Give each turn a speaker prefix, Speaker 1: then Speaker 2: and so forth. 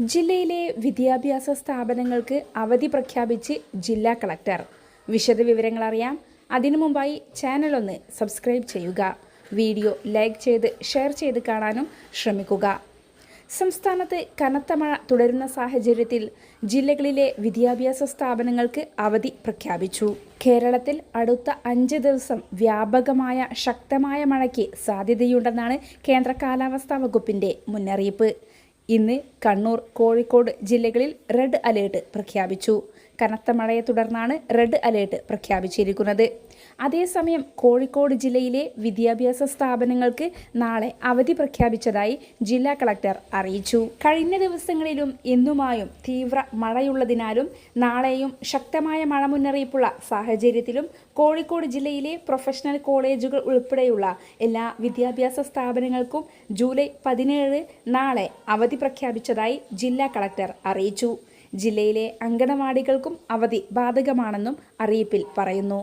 Speaker 1: ജില്ലയിലെ വിദ്യാഭ്യാസ സ്ഥാപനങ്ങൾക്ക് അവധി പ്രഖ്യാപിച്ച് ജില്ലാ കളക്ടർ. വിശദവിവരങ്ങൾ അറിയാം. അതിനു മുമ്പായി ചാനൽ ഒന്ന് സബ്സ്ക്രൈബ് ചെയ്യുക. വീഡിയോ ലൈക്ക് ചെയ്ത് ഷെയർ ചെയ്ത് കാണാനും ശ്രമിക്കുക. സംസ്ഥാനത്ത് കനത്ത മഴ തുടരുന്ന സാഹചര്യത്തിൽ ജില്ലകളിലെ വിദ്യാഭ്യാസ സ്ഥാപനങ്ങൾക്ക് അവധി പ്രഖ്യാപിച്ചു. കേരളത്തിൽ അടുത്ത അഞ്ച് ദിവസം വ്യാപകമായ ശക്തമായ മഴയ്ക്ക് സാധ്യതയുണ്ടെന്നാണ് കേന്ദ്ര കാലാവസ്ഥാ വകുപ്പിന്റെ മുന്നറിയിപ്പ്. ഇന്ന് കണ്ണൂർ കോഴിക്കോട് ജില്ലകളിൽ റെഡ് അലേർട്ട് പ്രഖ്യാപിച്ചു. കനത്ത മഴയെ തുടർന്നാണ് റെഡ് അലേർട്ട് പ്രഖ്യാപിച്ചിരിക്കുന്നത്. അതേസമയം കോഴിക്കോട് ജില്ലയിലെ വിദ്യാഭ്യാസ സ്ഥാപനങ്ങൾക്ക് നാളെ അവധി പ്രഖ്യാപിച്ചതായി ജില്ലാ കളക്ടർ അറിയിച്ചു. കഴിഞ്ഞ ദിവസങ്ങളിലും ഇന്നുമായും തീവ്ര മഴയുള്ളതിനാലും നാളെയും ശക്തമായ മഴ മുന്നറിയിപ്പുള്ള സാഹചര്യത്തിലും കോഴിക്കോട് ജില്ലയിലെ പ്രൊഫഷണൽ കോളേജുകൾ ഉൾപ്പെടെയുള്ള എല്ലാ വിദ്യാഭ്യാസ സ്ഥാപനങ്ങൾക്കും ജൂലൈ പതിനേഴ് നാളെ അവധി പ്രഖ്യാപിച്ചതായി ജില്ലാ കളക്ടർ അറിയിച്ചു. ജില്ലയിലെ അങ്കണവാടികൾക്കും അവധി ബാധകമാണെന്നും അറിയിപ്പിൽ പറയുന്നു.